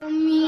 আমি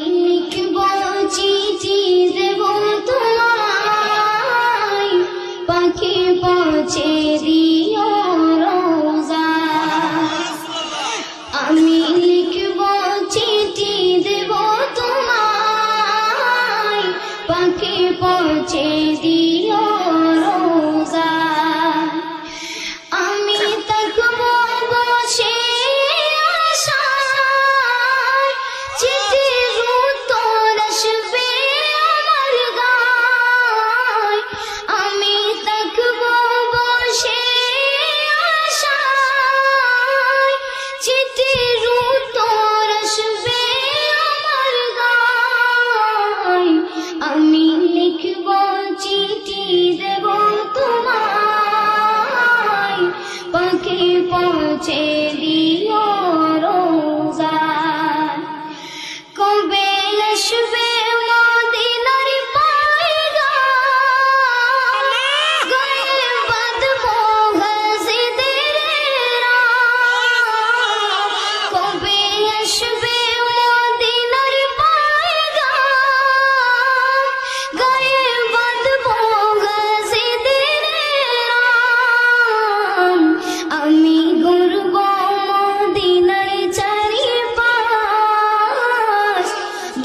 পৌঁছে দিও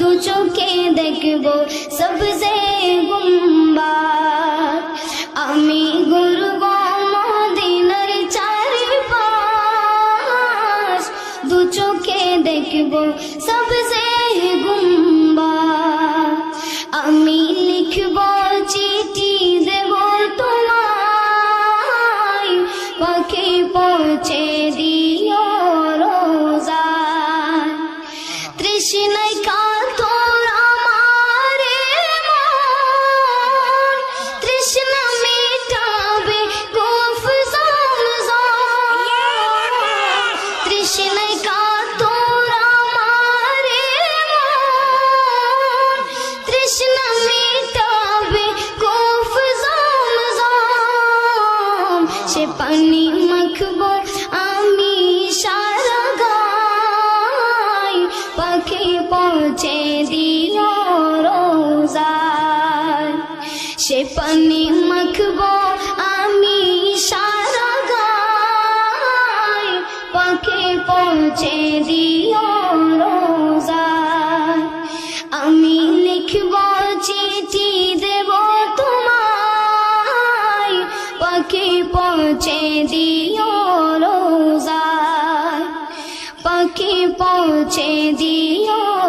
দু চোখে দেখব সবজে গুম্বাদ আমি ঘুরব মদিনার চারিপাশ দু চোখে দেখব সবজে গুম্বাদ আমি লিখব চিঠি দেব তোমায় পাখি পৌঁছে দিও পানি মাখবো, আমি সারা পাখি পৌঁছে দিও রোজায়। সে পানি মাখবো, আমি সারা পাখি পৌঁছে তোমায় পাখি পৌঁছে দিও রোজায় পাখি পৌঁছে দিও